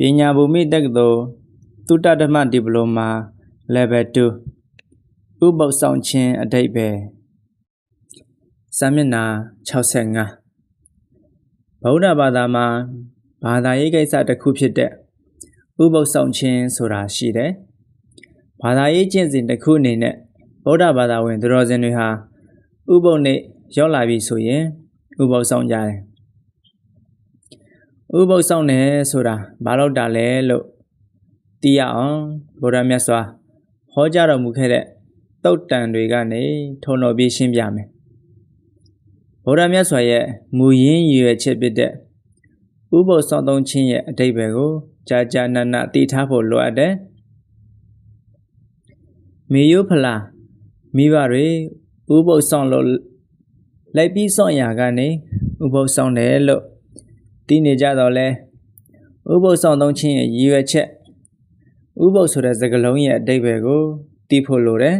ပညာဘူမိတက္ကသိုလ်သုတဓမ္မဒီပလိုမာ level 2ဥပုပ်ဆောင်ခြင်းအတိတ်ပဲစာမျက်နှာ65ဗုဒ္ဓဘာသာမှာဘာသာရေးကိစ္စတစ်ခုဖြစ်တဲ့ဥပုပ်ဆောင်ခြင်းဆိုတာရှိတယ်ဘာသာရေးကျင့်စဉ်တစ်ခုအနေနဲ့ဗုဒ္ဓဘာသာဝင်သူတော်စင်တွေဟာဥပုပ်နေ့ရောက်လာပြီဆိုရင်ဥပုပ်ဆောင်ကြတယ် ဥပုပ်ဆောင်တယ်ဆိုတာဘာလို့တာလဲလို့သိရအောင်ဗုဒ္ဓမြတ်စွာဟောကြားတော်မူခဲ့တဲ့တုတ်တန်တွေကနေထုံတော်ပြီးရှင်းပြမယ်ဗုဒ္ဓမြတ်စွာရဲ့မူရင်းရည်ရွယ်ချက်ဖြစ်တဲ့ဥပုပ်ဆောင်သုံးခြင်းရဲ့အတိတ်ပဲကိုကြာကြာနာနာသိထားဖို့လိုအပ်တယ်မေယုဖလာမိဘတွေဥပုပ်ဆောင်လို့လိုက်ပြီးဆောင်ရာကနေဥပုပ်ဆောင်တယ်လို့ သိနေကြတော့လဲဥပုပ်ဆောင်သုံးခြင်းရဲ့ရည်ရွယ်ချက်ဥပုပ်ဆိုတဲ့စကားလုံးရဲ့အတိတ်ပဲကိုသိဖို့လိုတယ်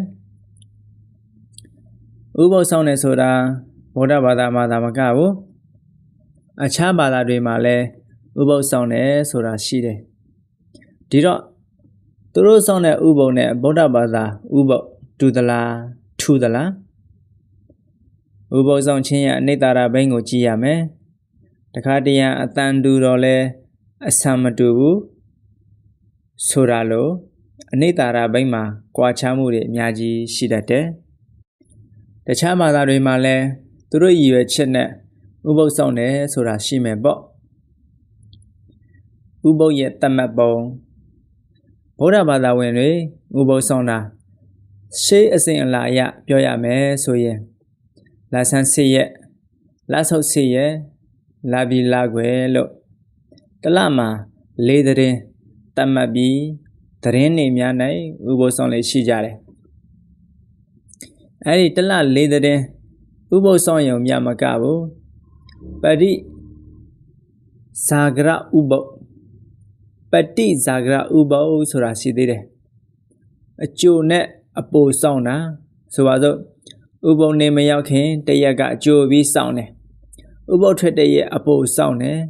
ဥပုပ်ဆောင်တယ်ဆိုတာဗုဒ္ဓဘာသာမှာသာမကဘူးအခြားဘာသာတွေမှာလည်းဥပုပ်ဆောင်တယ်ဆိုတာရှိတယ်ဒီတော့သူတို့ဆောင်တဲ့ဥပုံနဲ့ဗုဒ္ဓဘာသာဥပုပ်တူသလားထူသလားဥပုပ်ဆောင်ခြင်းရဲ့အနိတ္တရာဘိန်းကိုကြည့်ရမယ် တခါတရံအတန်တူတော့လဲအဆံမတူဘူးဆိုတာလို့အနိတ္တရာဘိန်းမှာကြွာချမှုတွေအများကြီးရှိတတ်တယ်တခြားဘာသာတွေမှာလည်းသူတို့ရည်ရွယ်ချက်နဲ့ဥပုပ်ဆောင်တယ်ဆိုတာရှိမယ်ပေါ့ဥပုပ်ရဲ့တတ်မှတ်ပုံဗုဒ္ဓဘာသာဝင်တွေဥပုပ်ဆောင်တာရှေးအစဉ်အလာအရပြောရမယ်ဆိုရင်လာဆန်းစေရက်လာဆုပ်စေရက် လာပြီးလာွယ်လို့တလမှာလေးသတင်းတတ်မှတ်ပြီးသတင်းနေများ၌ဥပုပ်ဆောင်လေးရှိကြတယ်အဲ့ဒီတလလေးသတင်းဥပုပ်ဆောင်ရုံမြမကဘူးပရိဇာဂရဥပုပ်ပတိဇာဂရဥပုပ်ဆိုတာရှိသေးတယ်အကျိုးနဲ့အပိုဆောင်တာဆိုပါစို့ဥပုပ်နေမရောက်ခင်တရက်ကအကျိုးပြီးဆောင်တယ် ဥပုပ်ထွက်တဲ့ရက်အပိုဆောင်တယ်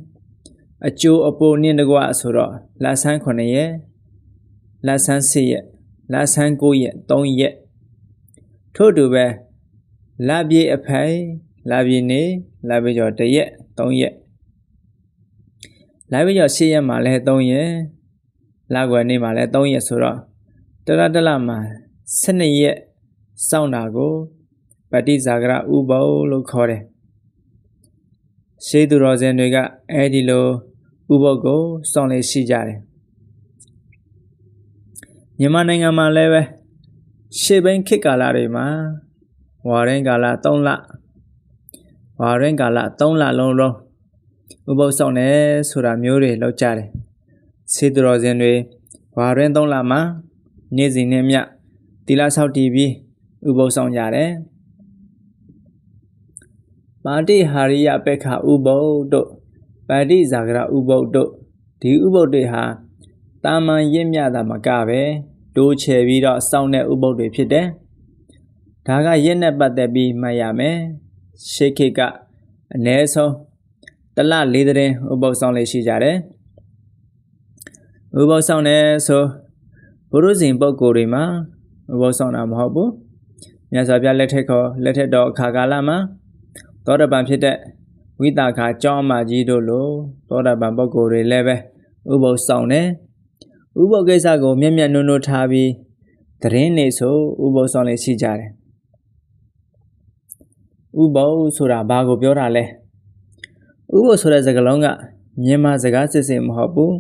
အကျိုးအပိုနင်းတကွဆိုတော့လာဆန်း9ရက်လာဆန်း10ရက်လာဆန်း9ရက်3ရက်ထို့တူပဲလာပြေအဖိုင်လာပြေနေလာပြေကျော်1ရက်3ရက်လာပြေကျော်10ရက်မှာလဲ3ရက်လာကွယ်နေမှာလဲ3ရက်ဆိုတော့တရတလမှာ12ရက်စောင့်တာကိုပฏิဇာဂရဥပုပ်လို့ခေါ်တယ် ရှေးသူတော်စင်တွေကအဲဒီလိုဥပုပ်ကိုစောင့်လေရှိကြတယ်မြန်မာနိုင်ငံမှာလည်းပဲရှေ့ဘင်းခေတ်ကာလတွေမှာဝါရင်ကာလ3လဝါရင်ကာလ3လလုံးလုံးဥပုပ်ဆောင်တယ်ဆိုတာမျိုးတွေလောက်ကြတယ်စေတတော်စင်တွေဝါရင်3လမှာနေ့စဉ်နဲ့မြတီလာဆောက်တည်ပြီးဥပုပ်ဆောင်ကြတယ် ပါတိဟာရိယပက္ခဥပုပ်တို့ပါတိဇာဂရဥပုပ်တို့ဒီဥပုပ်တွေဟာတာမန်ရင့်မြတာမကပဲတိုးချဲပြီးတော့စောင့်တဲ့ဥပုပ်တွေဖြစ်တယ်။ဒါကရက်နဲ့ပတ်သက်ပြီးမှတ်ရမယ်။ရှေးခေတ်ကအနည်းဆုံးတလလေးတဲ့ဥပုပ်ဆောင်လေးရှိကြတယ်။ဥပုပ်ဆောင်တဲ့ဆိုဘုရုဇင်ပုဂ္ဂိုလ်တွေမှာဥပုပ်ဆောင်တာမဟုတ်ဘူး။မြတ်စွာဘုရားလက်ထက်ခေါ်လက်ထက်တော်အခါကာလမှာ သောတပန်ဖြစ်တဲ့ဝိတာခာကျောင်းအမကြီးတို့လိုသောတပန်ပုဂ္ဂိုလ်တွေလည်းပဲဥပုပ်ဆောင်တယ်။ဥပုပ်ကိစ္စကိုမျက်မျက်နှုံနှုံထားပြီးသတင်းနေဆိုဥပုပ်ဆောင်လေးရှိကြတယ်ဥပုပ်ဆိုတာဘာကိုပြောတာလဲဥပုပ်ဆိုတဲ့စကားလုံးကမြန်မာစကားစစ်စစ်မဟုတ်ဘူး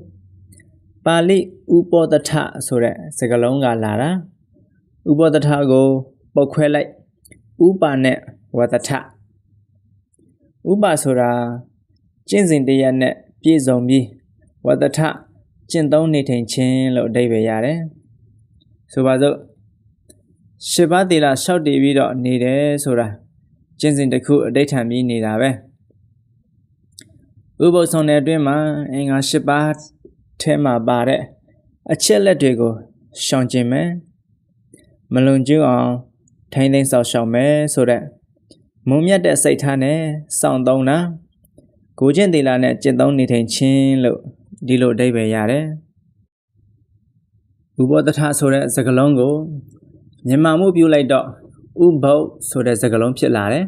ပါဠိဥပောတထဆိုတဲ့စကားလုံးကလာတာဥပောတထကိုပုတ်ခွဲလိုက်ဥပါနဲ့ဝတထ ဥပါဆိုတာကျင့်စဉ်တရားနဲ့ပြည့်စုံပြီးဝတထကျင့်သုံးနေထိုင်ခြင်းလို့အဓိပ္ပာယ်ရတယ်။ဆိုပါစို့ရှစ်ပါးသီလလျှောက်တည်ပြီးတော့နေတယ်ဆိုတာကျင့်စဉ်တစ်ခုအဋိဌံပြီးနေတာပဲ။ဥပုသ်ဆောင်တဲ့အတွင်းမှာအင်္ဂါရှစ်ပါးထဲမှာပါတဲ့အချက်လက်တွေကိုရှောင်ကျင်မယ်။မလွန်ကျူးအောင်ထိမ့်သိမ်းဆောက်ရှောက်မယ်ဆိုတဲ့ မုံမြတ်တဲ့စိတ်ထားနဲ့စောင့်သုံးတာကိုကျင့်သီလနဲ့ကျင့်သုံးနေထိုင်ခြင်းလို့ဒီလိုအဓိပ္ပာယ်ရတယ်ဥပောတထဆိုတဲ့စကားလုံးကိုမြန်မာမှုပြုလိုက်တော့ဥပုပ်ဆိုတဲ့စကားလုံးဖြစ်လာတယ်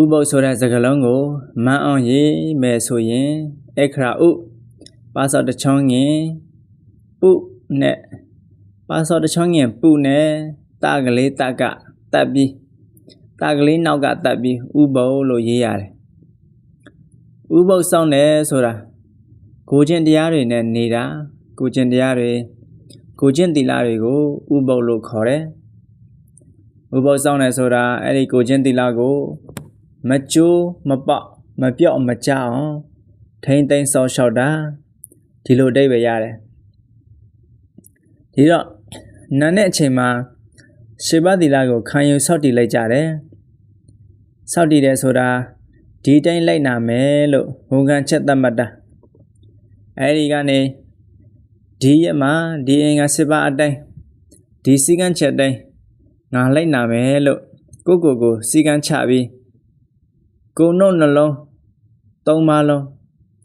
ဥပုပ်ဆိုတဲ့စကားလုံးကိုမန်းအောင်ရေးမယ်ဆိုရင်အခရာဥပါစောတချောင်းငင်ပုနဲ့ပါစောတချောင်းငင်ပုနဲ့တကလေးတကတက်ပြီး တကလေးနောက်ကတက်ပြီးဥပုပ်လို့ရေးရတယ်ဥပုပ်စောင်းတယ်ဆိုတာကိုချင်းတရားတွေနဲ့နေတာကိုချင်းတရားတွေကိုချင်းတိလာတွေကိုဥပုပ်လို့ခေါ်တယ်ဥပုပ်စောင်းတယ်ဆိုတာအဲ့ဒီကိုချင်းတိလာကိုမကျိုးမပေါက်မပြော့မကြအောင်ထိမ့်သိမ်းဆောက်ရှောက်တာဒီလိုအဓိပ္ပာယ်ရတယ်ဒီတော့နာနဲ့အချိန်မှာရှေဘသီလာကိုခံယူဆောက်တည်လိုက်ကြတယ် ဆောက်တည်တယ်ဆိုတာဒီတိုင်းလိုက်နာမယ်လို့ဝန်ခံချက်သတ်မှတ်တာအဲဒီကနေဒီရက်မှာဒီအင်္ဂါစစ်ပါအတိုင်းဒီစီကံချက်တိုင်းငါလိုက်နာမယ်လို့ကိုကိုကိုစီကံချပြီးကိုနှုတ်နှလုံးသုံးပါလုံး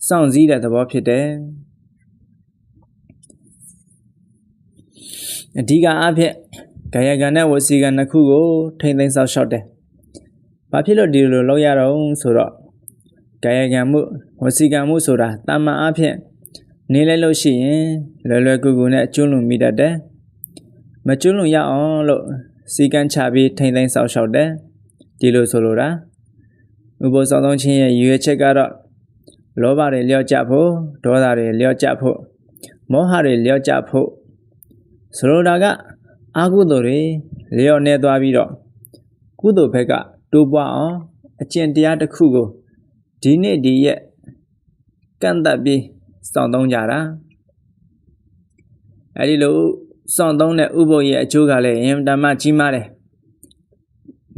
စောင့်စည်းတဲ့သဘောဖြစ်တယ်အဓိကအဖြစ်ကာယကံနဲ့ဝစီကံနှစ်ခုကိုထိမ့်သိမ်းဆောက်ရှောက်တယ်။ ဘာဖြစ်လို့ဒီလိုလုပ်ရတော့ဆိုတော့ကာယကံမှုဝစီကံမှုဆိုတာတာမန်အဖြစ်နေလိုက်လို့ရှိရင်လွယ်လွယ်ကူကူနဲ့ကျွလွန်မိတတ်တယ်။မကျွလွန်ရအောင်လို့စီကံချပြီးထိမ့်သိမ်းဆောက်ရှောက်တယ်။ဒီလိုဆိုလိုတာဥပ္ပစောသုံးခြင်းရဲ့ရည်ရွယ်ချက်ကတော့လောဘတွေလျော့ကျဖို့ဒေါသတွေလျော့ကျဖို့မောဟတွေလျော့ကျဖို့ဆိုလိုတာကအာဟုသို့တွေလျော့နေသွားပြီးတော့ကုသိုလ်ဘက်က တိုးပွားအောင်အကျင့်တရားတစ်ခုကိုဒီနေ့ဒီရက်ကန့်သက်ပြီးစောင့်သုံးကြတာအဲဒီလိုစောင့်သုံးတဲ့ဥပုပ်ရဲ့အကျိုးကလည်းအင်တမကြီးမားတယ်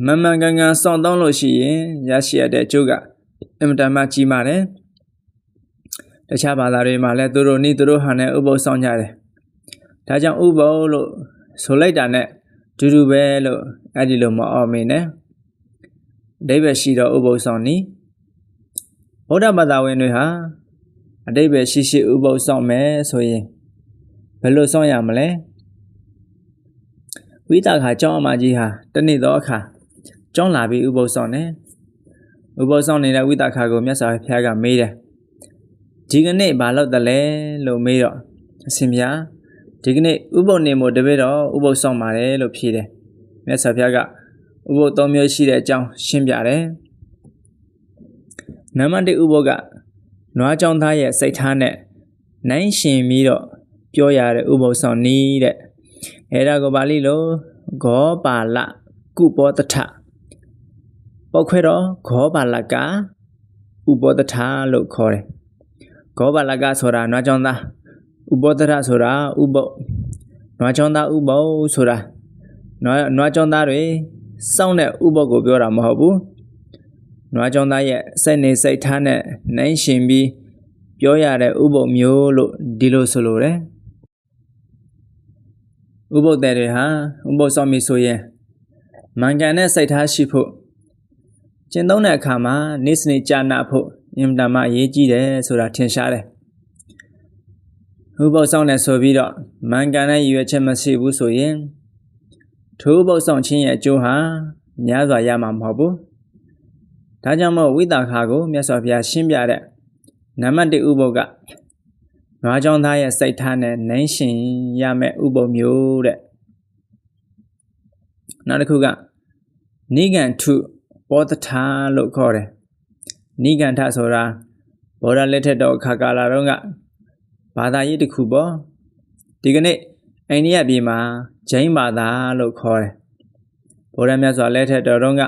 မမှန်ကန်ကန်စောင့်သုံးလို့ရှိရင်ရရှိရတဲ့အကျိုးကအင်တမကြီးမားတယ်တခြားဘာသာတွေမှာလည်းသူတို့နိသူတို့ဟန်နဲ့ဥပုပ်ဆောင်ကြတယ်ဒါကြောင့်ဥပုပ်လို့ဆိုလိုက်တာနဲ့ဒူဒူပဲလို့အဲ့ဒီလိုမအော်မင်းနဲ့ အတိပ္ပယ်ရှိတော့ဥပုပ်ဆောင်နီဗုဒ္ဓဘာသာဝင်တွေဟာအတိပ္ပယ်ရှိရှိဥပုပ်ဆောင်မယ်ဆိုရင်ဘယ်လိုဆောင်ရမလဲဝိတာခါကျောင်းအမကြီးဟာတနေ့တော့အခါကျောင်းလာပြီးဥပုပ်ဆောင်တယ်ဥပုပ်ဆောင်နေတဲ့ဝိတာခါကိုမြတ်စွာဘုရားကမေးတယ်ဒီကနေ့ဘာလုပ်တယ်လဲလို့မေးတော့အရှင်ဘုရားဒီကနေ့ဥပုပ်နေမို့တပည့်တော်ဥပုပ်ဆောင်ပါတယ်လို့ဖြေတယ်မြတ်စွာဘုရားက ဥပုပ်သုံးမျိုးရှိတဲ့အကြောင်းရှင်းပြတယ်နံပါတ်1ဥပုပ်ကနွားကြောင်သားရဲ့စိတ်ထားနဲ့နိုင်ရှင်ပြီးတော့ပြောရတဲ့ဥပုပ်ဆောင်နီးတဲ့အဲ့ဒါကိုပါဠိလိုဂောပါလကုပောတထပောက်ခွဲတော့ဂောပါလကဥပောတထလို့ခေါ်တယ်ဂောပါလကဆိုတာနွားကြောင်သားဥပောတထဆိုတာဥပုပ်နွားကြောင်သားဥပုပ်ဆိုတာနွားနွားကြောင်သားတွေ စောင့်တဲ့ဥပုပ်ကိုပြောတာမဟုတ်ဘူးနွားကြောင်သားရဲ့စိတ်နေစိတ်ထားနဲ့နိုင်ရှင်ပြီးပြောရတဲ့ဥပုပ်မျိုးလို့ဒီလိုဆိုလိုတယ်ဥပုပ်တဲ့တွေဟာဥပုပ်ဆောင်ပြီဆိုရင်မန်ကန်တဲ့စိတ်ထားရှိဖို့ကျင့်သုံးတဲ့အခါမှာနေစနေကြာနာဖို့အင်တာမအရေးကြီးတယ်ဆိုတာထင်ရှားတယ်ဥပုပ်ဆောင်တယ်ဆိုပြီးတော့မန်ကန်တဲ့ရည်ရွယ်ချက်မရှိဘူးဆိုရင် ထိုးပုပ်ဆောင်ခြင်းရဲ့အကျိုးဟာများစွာရမှာမဟုတ်ဘူးဒါကြောင့်မို့ဝိတာခါကိုမြတ်စွာဘုရားရှင်းပြတဲ့နံပါတ်1ဥပုပ်ကနွားကြောင်းသားရဲ့စိတ်ထားနဲ့နိုင်ရှင်ရမယ့်ဥပုပ်မျိုးတဲ့နောက်တစ်ခုကနိဂန္ထုပောတထာလို့ခေါ်တယ်နိဂန္ထဆိုတာဘောဓလက်ထက်တော်ခါကာလာတော့ကဘာသာရေးတစ်ခုပေါ့ဒီကနေ့အိန္ဒိယပြည်မှာ ဂျိန်းဘာသာလို့ခေါ်တယ်ဘောဓမြတ်စွာလက်ထက်တော်တော့က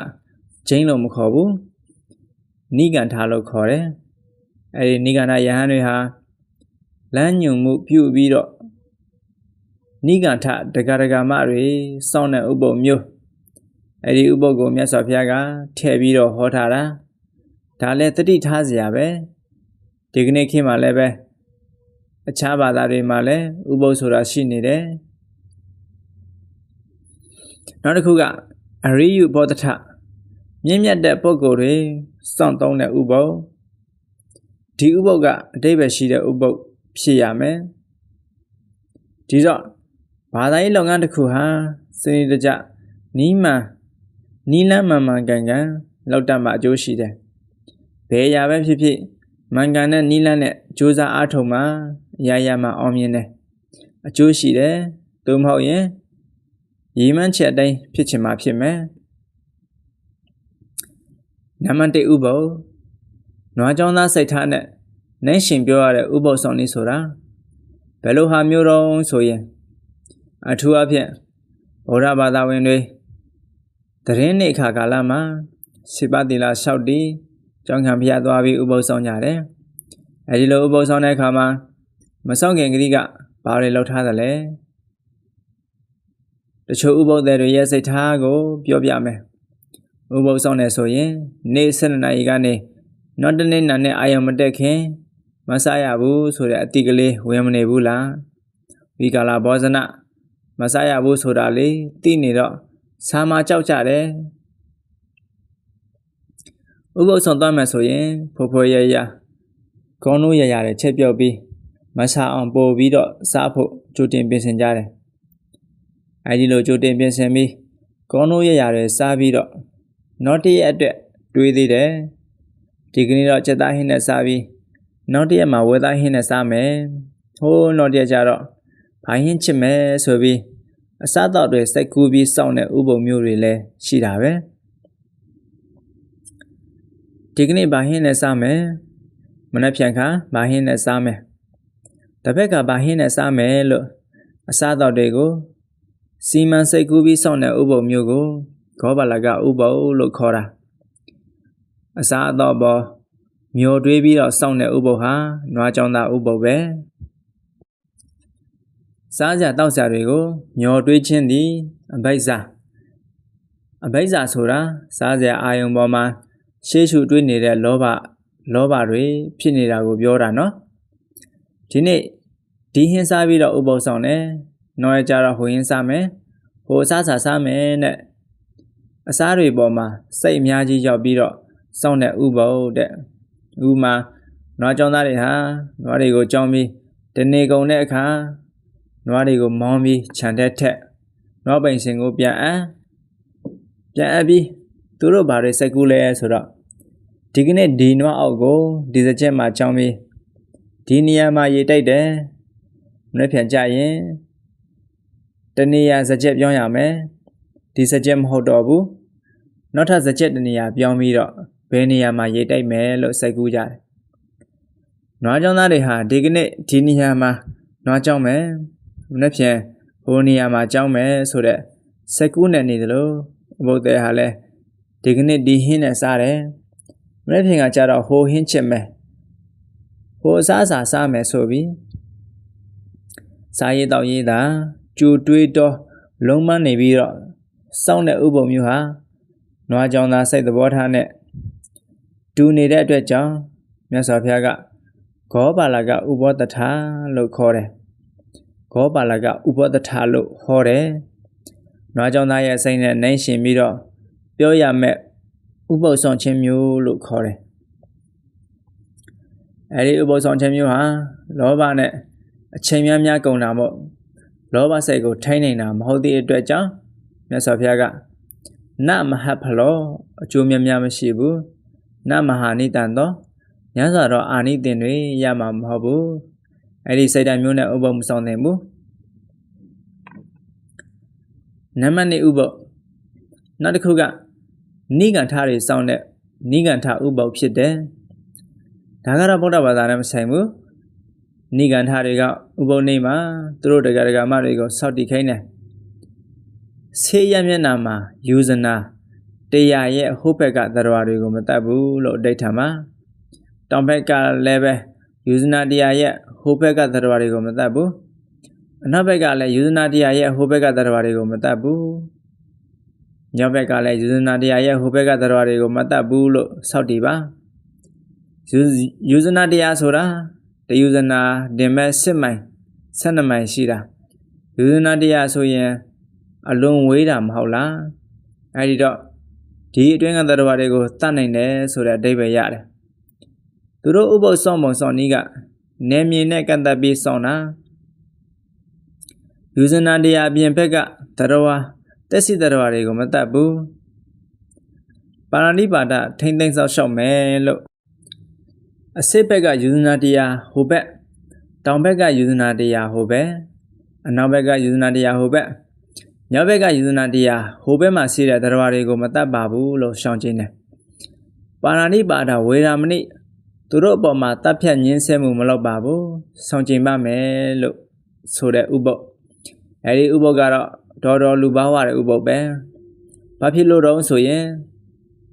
ဂျိန်းလို့မခေါ်ဘူးနိဂန္ထလို့ခေါ်တယ်အဲဒီနိဂန္ထယဟန်တွေဟာလမ်းညွန်မှုပြုပြီးတော့နိဂန္ထတက္ကရာဂမတွေစောင့်တဲ့ဥပုံမျိုးအဲ့ဒီဥပုပ်ကိုမြတ်စွာဘုရားကထည့်ပြီးတော့ဟောထားတာဒါလည်းတတိထားစရာပဲဒီကနေ့ခေတ်မှာလည်းပဲအခြားဘာသာတွေမှာလည်းဥပုပ်ဆိုတာရှိနေတယ် နောက်တစ်ခုကအရိယဘောဓထမြင့်မြတ်တဲ့ပုဂ္ဂိုလ်တွေစောင့်သုံးတဲ့ဥပုပ်ဒီဥပုပ်ကအတိပ္ပယ်ရှိတဲ့ဥပုပ်ဖြစ်ရမယ်ဒီတော့ဘာသာရေးလုပ်ငန်းတစ်ခုဟာစနစ်တကျနီးမှန်နီးလန်းမှန်မှန်ကန်ကန်လောက်တတ်မှအကျိုးရှိတယ်ဘယ်အရာပဲဖြစ်ဖြစ်မှန်ကန်တဲ့နီးလန်းနဲ့စူးစမ်းအားထုတ်မှအရာရာမှအောင်မြင်တယ်အကျိုးရှိတယ်သို့မဟုတ်ရင် ရည်မှန်းချက်အတိုင်းဖြစ်ချင်မှဖြစ်မယ်နံပါတ်1ဥပုပ်နွားကြောင်းသားစိတ်ထားနဲ့နိုင်ရှင်ပြောရတဲ့ဥပုပ်ဆောင်နေဆိုတာဘယ်လိုဟာမျိုးတော့ဆိုရင်အထူးအဖြင့်ဗုဒ္ဓဘာသာဝင်တွေတရင်နေခါကာလမှာစိပတိလာလျှောက်တီကျောင်းခံဖျက်သွားပြီးဥပုပ်ဆောင်ကြတယ်အဲဒီလိုဥပုပ်ဆောင်တဲ့အခါမှာမဆောင်ခင်ကလေးကဘာတွေလောက်ထားသလဲ တချို့ဥပုပ်တွေရဲ့စိတ်ထားကိုပြောပြမယ်ဥပုပ်ဆောင်နေဆိုရင် နေ့7နာရီကနေနောက်တနေ့နာနဲ့အာယုံမတက်ခင်မဆရဘူးဆိုတဲ့အတိကလေးဝင်မနေဘူးလားဝိကာလဘောဇနမဆရဘူးဆိုတာလေသိနေတော့ဆာမကြောက်ကြတယ်ဥပုသ်ဆောင်သွားမယ်ဆိုရင်ဖိုးဖိုးရရခေါင်းတို့ရရတဲ့ချက်ပြော့ပြီးမဆာအောင်ပို့ပြီးတော့စားဖို့ကြိုတင်ပြင်ဆင်ကြတယ် အဲဒီလိုကြိုတင်ပြင်ဆင်ပြီးခေါင်းတို့ရရတဲ့စားပြီးတော့နောက်တည့်ရက်အတွက်တွေးသေးတယ်ဒီကနေ့တော့ချက်သားဟင်းနဲ့စားပြီးနောက်တည့်မှာဝဲသားဟင်းနဲ့စားမယ်ဟိုးနောက်တည့်ကျတော့ဘာဟင်းချစ်မယ်ဆိုပြီးအစားအသောက်တွေစိတ်ကူးပြီးစောင့်တဲ့ဥပုံမျိုးတွေလည်းရှိတာပဲဒီကနေ့ဘာဟင်းနဲ့စားမယ်မနေ့ပြန်ခါဘာဟင်းနဲ့စားမယ်တစ်ဖက်ကဘာဟင်းနဲ့စားမယ်လို့အစားအသောက်တွေကို စီမံစိတ်ကူးပြီးစောင့်တဲ့ဥပုံမျိုးကိုခောပါလကဥပုံလို့ခေါ်တာအစားအသောက်ပေါ်မျိုးတွေးပြီးတော့စောင့်တဲ့ဥပုပ်ဟာနွားကြောင်သားဥပုပ်ပဲစားကြတောက်ကြတွေကိုမျောတွေးခြင်းသည်အဘိဇ္ဇာအဘိဇ္ဇာဆိုတာစားကြအာယုံပေါ်မှာရှေးရှုတွေးနေတဲ့လောဘလောဘတွေဖြစ်နေတာကိုပြောတာနော်ဒီနေ့ဒီဟင်းစားပြီးတော့ဥပုပ်ဆောင်တယ် နောက်ရကြတော့ဟိုဟင်းစားမယ်ဟိုစားစားစားမယ်နဲ့အစားတွေပေါ်မှာစိတ်အများကြီးရောက်ပြီးတော့စောင့်တဲ့ဥပုပ်တဲ့ဥမာနွားကြောင်သားတွေဟာနွားတွေကိုကြောင်းပြီးတနေကုန်တဲ့အခါနွားတွေကိုမောင်းပြီးခြံတဲ့ထက်နွားပိန်စင်ကိုပြန်အပ်ပြန်အပ်ပြီးသူတို့ဘာတွေစိတ်ကူးလဲဆိုတော့ဒီကနေ့ဒီနွားအောက်ကိုဒီစကြက်မှာကြောင်းပြီးဒီနေရာမှာရေတိုက်တယ်မနေ့ပြန်ကြရင် တနေရာစကြက်ပြောင်းရမယ်ဒီစကြက်မဟုတ်တော့ဘူးနောက်ထပ်စကြက်တနေရာပြောင်းပြီးတော့ဘယ်နေရာမှာရေတိုက်မယ်လို့စိတ်ကူးကြတယ်။နွားကြောင်သားတွေဟာဒီကနေ့ဒီနေရာမှာနွားကြောင်မယ်။မနေ့ဖြန်ဟိုနေရာမှာကြောင်မယ်ဆိုတဲ့စိတ်ကူးနဲ့နေတယ်လို့ဘုဒ္ဓဟာလည်းဒီကနေ့ဒီဟင်းနဲ့စားတယ်။မနေ့ဖြန်ကကြတော့ဟိုဟင်းချစ်မယ်။ဟိုအစားအစာစားမယ်ဆိုပြီးစားရည်တော့ရည်တာ ကြိုတွေးတော့လုံးမနေပြီးတော့စောင့်တဲ့ဥပုံမျိုးဟာနွားကြောင်သားစိတ်သဘောထားနဲ့တူနေတဲ့အတွက်ကြောင့်မြတ်စွာဘုရားကဂောပါလကဥပောတထာလို့ခေါ်တယ်။ဂောပါလကဥပောတထာလို့ဟောတယ်။နွားကြောင့်သားရဲ့စိတ်နဲ့နိုင်ရှင်ပြီးတော့ပြောရမဲ့ဥပုသ်ဆောင်ခြင်းမျိုးလို့ခေါ်တယ်။အဲဒီဥပုသ်ဆောင်ခြင်းမျိုးဟာလောဘနဲ့အချိန်များများကုန်တာမို့ လောဘစိတ်ကိုထိန်းနေတာမဟုတ်သည့်အတွက်ကြောင့်မြတ်စွာဘုရားကနမဟဖလောအကျိုးများများမရှိဘူး။နမဟာနိတံသောညစွာတော့အာနိသင်တွေရမှာမဟုတ်ဘူးအဲ့ဒီစိတ်ဓာတ်မျိုးနဲ့ဥပ္ပမဆောင်သင်ဘူးနမနိဥပ္ပနောက်တစ်ခုကနိဂန္ထတွေစောင့်တဲ့နိဂန္ထဥပ္ပဖြစ်တယ်ဒါကတော့ဗုဒ္ဓဘာသာနဲ့မဆိုင်ဘူး နိဂန္ထတွေကဥပုံနေမှာသူတို့တရားဒဂမတွေကိုစောက်တည်ခိုင်းတယ်ဆေးရမျက်နာမှာယူဇနာတရားရဲ့ဟိုဘက်ကသရဝါတွေကိုမတတ်ဘူးလို့အဋ္ဌာမှာတောင်ဘက်ကလည်းပဲယူဇနာတရားရဲ့ဟိုဘက်ကသရဝါတွေကိုမတတ်ဘူးအနောက်ဘက်ကလည်းယူဇနာတရားရဲ့ဟိုဘက်ကသရဝါတွေကိုမတတ်ဘူးညောင်ဘက်ကလည်းယူဇနာတရားရဲ့ဟိုဘက်ကသရဝါတွေကိုမတတ်ဘူးလို့စောက်တည်ပါယူဇနာတရားဆိုတာ တယူဇနာတင်မဲ့စစ်မိုင်12မိုင်ရှိတာယူဇနာတရားဆိုရင်အလွန်ဝေးတာမဟုတ်လားအဲဒီတော့ဒီအတွင်းကသတ္တဝါတွေကိုတတ်နိုင်တယ်ဆိုတဲ့အဓိပ္ပာယ်ရတယ်သူတို့ဥပုပ်ဆောင်ပုံဆောင်နည်းကနေမြင်နဲ့ကန့်သက်ပြီးဆောင်တာယူဇနာတရားအပြင်ဘက်ကတရဝတက်စီတရဝတွေကိုမတတ်ဘူးပါဏိပါဒထိမ့်သိမ့်ဆောက်ရှောက်မယ်လို့ အစစ်ဘက်ကယူဇနာတရားဟိုဘက်တောင်ဘက်ကယူဇနာတရားဟိုဘက်အနောက်ဘက်ကယူဇနာတရားဟိုဘက်မြောက်ဘက်ကယူဇနာတရားဟိုဘက်မှာရှိတဲ့တရဝတွေကိုမတတ်ပါဘူးလို့ရှောင်ကျင်းတယ်ပါဏိပါဒဝေရာမဏိသူတို့အပေါ်မှာတပ်ဖြတ်ညင်းဆဲမှုမလုပ်ပါဘူးဆောင်ကျင်ပါမယ်လို့ဆိုတဲ့ဥပုပ်အဲဒီဥပုပ်ကတော့တော်တော်လူဘာဝတဲ့ဥပုပ်ပဲဘာဖြစ်လို့တော့ဆိုရင်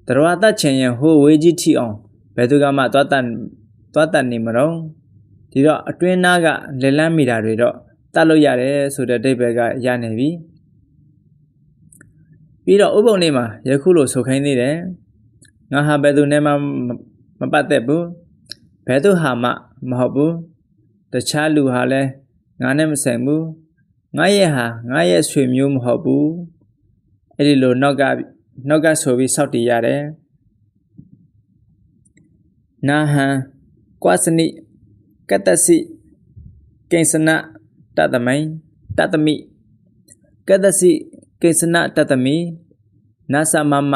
တရဝတတ်ချင်ရင်ဟိုဝေးကြီးထီအောင် ဘယ်သူကမှသွားတတ်သွားတတ်နေမတော့ဒီတော့အတွင်းသားကလက်လန်းမိတာတွေတော့တတ်လို့ရတယ်ဆိုတဲ့အိဗယ်ကရနေပြီပြီးတော့ဥပုံလေးမှာယခုလိုဆိုခိုင်းသေးတယ်ငါဟာဘယ်သူနဲ့မှမပတ်သက်ဘူးဘယ်သူဟာမှမဟုတ်ဘူးတခြားလူဟာလည်းငါနဲ့မဆိုင်ဘူးငါရဲ့ဟာငါရဲ့ဆွေမျိုးမဟုတ်ဘူးအဲ့ဒီလိုနောက်ကနောက်ကဆိုပြီးစောက်တည်ရတယ် နာဟံကွာစနိကတ္တစီကိဉ္စနတတမိန်တတမိကတ္တစီကိဉ္စနတတမိနာသမမ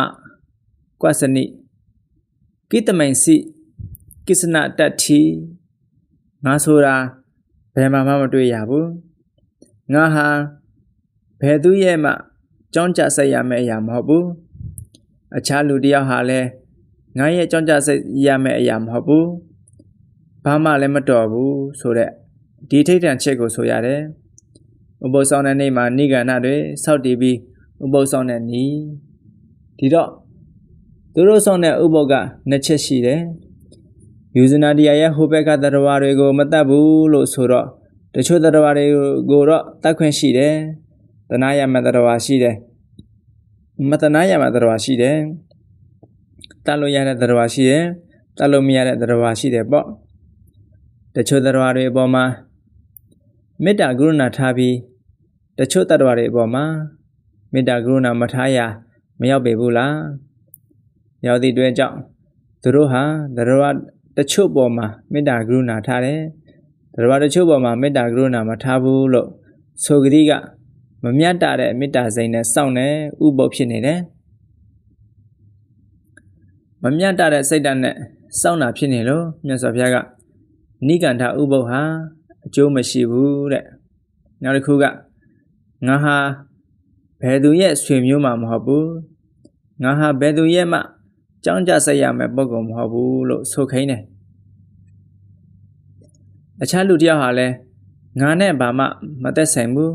ကွာစနိကိတမိန်စီကိစ္စနတတ်တီငါဆိုတာဘယ်မှာမှမတွေ့ရဘူးငါဟာဘယ်သူရဲ့မှကြောင်းကြဆက်ရမယ့်အရာမဟုတ်ဘူးအခြားလူတယောက်ဟာလည်း ငါရဲ့ကြောင်းကြဆက်ရမယ့်အရာမဟုတ်ဘူးဘာမှလည်းမတော်ဘူးဆိုတဲ့ဒီထိတ်တန့်ချက်ကိုဆိုရတယ်ဥပုသ်ဆောင်တဲ့နေ့မှာနိဂန္ဓတွေစောက်တည်ပြီးဥပုသ်ဆောင်တဲ့နေ့ဒီတော့သူတို့ဆောင်တဲ့ဥပုသ်ကနှစ်ချက်ရှိတယ်ယူဇနာတရားရဲ့ဟိုဘက်ကတရဝါတွေကိုမတတ်ဘူးလို့ဆိုတော့တချို့တရဝါတွေကိုတော့တတ်ခွင့်ရှိတယ်တနာယမတရဝါရှိတယ်မတနာယမတရဝါရှိတယ် တတ်လို့ရတဲ့တရဝါရှိတယ်တတ်လို့မရတဲ့တရဝါရှိတယ်ပေါ့တချို့တရဝါတွေအပေါ်မှာမေတ္တာကရုဏာထားပြီးတချို့တရဝါတွေအပေါ်မှာမေတ္တာကရုဏာမထားရမရောက်ပေဘူးလားရောက်သည့်အတွက်ကြောင့်သူတို့ဟာတရဝါတချို့ပေါ်မှာမေတ္တာကရုဏာထားတယ်။ဒါပေမဲ့တချို့ပေါ်မှာမေတ္တာကရုဏာမထားဘူးလို့ဆိုကြတိကမမြတ်တာတဲ့မေတ္တာစိတ်နဲ့စောင့်နေဥပုပ်ဖြစ်နေတယ်။ မမြတ်တာတဲ့စိတ်ဓာတ်နဲ့စောင့်တာဖြစ်နေလို့မြတ်စွာဘုရားကနိကန္ဓဥပုပ်ဟာအကျိုးမရှိဘူးတဲ့။နောက်တစ်ခုကငါဟာဘယ်သူရဲ့ဆွေမျိုးမှမဟုတ်ဘူး။ငါဟာဘယ်သူရဲ့မှကြောင်းကြဆက်ရမယ်ပုံကောင်မဟုတ်ဘူးလို့ဆိုခိုင်းတယ်အခြားလူတယောက်ဟာလည်းငါနဲ့ဘာမှမသက်ဆိုင်ဘူး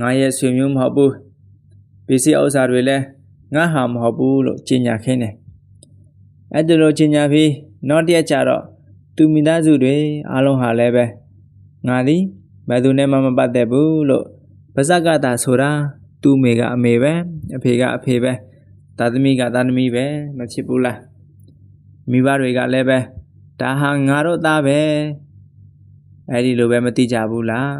ငါရဲ့ဆွေမျိုးမဟုတ်ဘူးပစ္စည်းဥစ္စာတွေလည်းငါဟာမဟုတ်ဘူးလို့ကြေညာခင်းတယ် အဲ့ဒါလိုကြေညာပြီးနောက်တရက်ကျတော့သူမိသားစုတွေအားလုံးဟာလည်းပဲငါသည်ဘယ်သူနဲ့မှမပတ်သက်ဘူးလို့ပါဇက်ကတာဆိုတာသူ့မိကအမေပဲအဖေကအဖေပဲသားသမီးကသားသမီးပဲမဖြစ်ဘူးလားမိဘတွေကလည်းပဲဒါဟာငါတို့သားပဲအဲ့ဒီလိုပဲမသိကြဘူးလား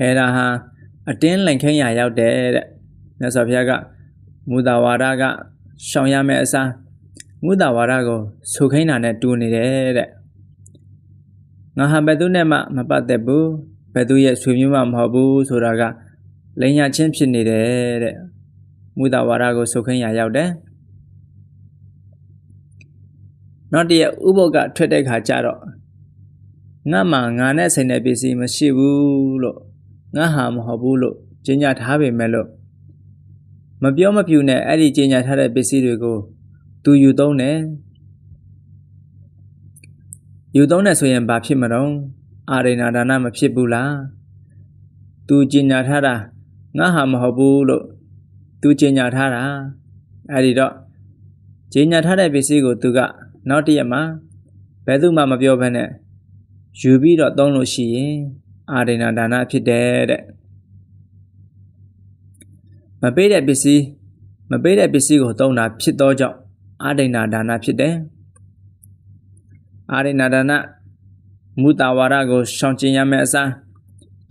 အဲ့ဒါဟာအတင်းလင်ခင်းရရောက်တယ်တဲ့မြတ်စွာဘုရားကမူတာဝါဒက ရှောင်ရမယ့်အစားမူတာဝါဒကိုဆိုခိုင်းတာနဲ့တူနေတယ်တဲ့ငါဟာဘယ်သူနဲ့မှမပတ်သက်ဘူးဘယ်သူရဲ့ဆွေမျိုးမှမဟုတ်ဘူးဆိုတာကလိန်ညာချင်းဖြစ်နေတယ်တဲ့မူတာဝါဒကိုဆုခင်းရရောက်တယ်နောက်တရဥပုပ်ကထွက်တဲ့ခါကျတော့ငါမှငါနဲ့ဆိုင်တဲ့ပစ္စည်းမရှိဘူးလို့ငါဟာမဟုတ်ဘူးလို့ကျင်ညာထားပေမဲ့လို့ မပြောမပြူနဲ့အဲ့ဒီကျင်ညာထားတဲ့ပစ္စည်းတွေကိုသူယူသုံးတယ်ယူသုံးတယ်ဆိုရင်ဘာဖြစ်မတော့အာရိဏဒါနမဖြစ်ဘူးလားသူကျင်ညာထားတာငါဟာမဟုတ်ဘူးလို့သူကျင်ညာထားတာအဲ့ဒီတော့ကျင်ညာထားတဲ့ပစ္စည်းကိုသူကနောက်တရက်မှာဘယ်သူမှမပြောဘဲနဲ့ယူပြီးတော့သုံးလို့ရှိရင်အာရိဏဒါနဖြစ်တယ်တဲ့ မပေးတဲ့ပစ္စည်းမပေးတဲ့ပစ္စည်းကိုသုံးတာဖြစ်သောကြောင့်အာရိဏဒါနဖြစ်တယ်အာရိဏဒါနမူတာဝါဒကိုရှောင်ကျဉ်ရမယ့်အစား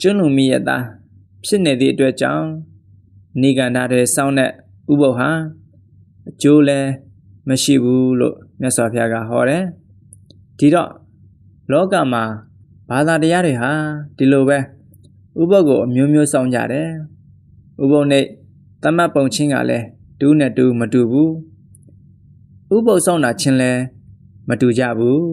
ကျွန်းလူမိရတာဖြစ်နေသည့်အတွက်ကြောင့်နေကန္ဓာတွေစောင်းတဲ့ဥပုပ်ဟာအကျိုးလည်းမရှိဘူးလို့မြတ်စွာဘုရားကဟောတယ်ဒီတော့လောကမှာဘာသာတရားတွေဟာဒီလိုပဲဥပုပ်ကိုအမျိုးမျိုးစောင့်ကြတယ်ဥပုပ်နဲ့ တမတ်ပုံချင်းကလည်းတူးနဲ့တူးမတူဘူးဥပုပ်စောင့်တာချင်းလည်းမတူကြဘူး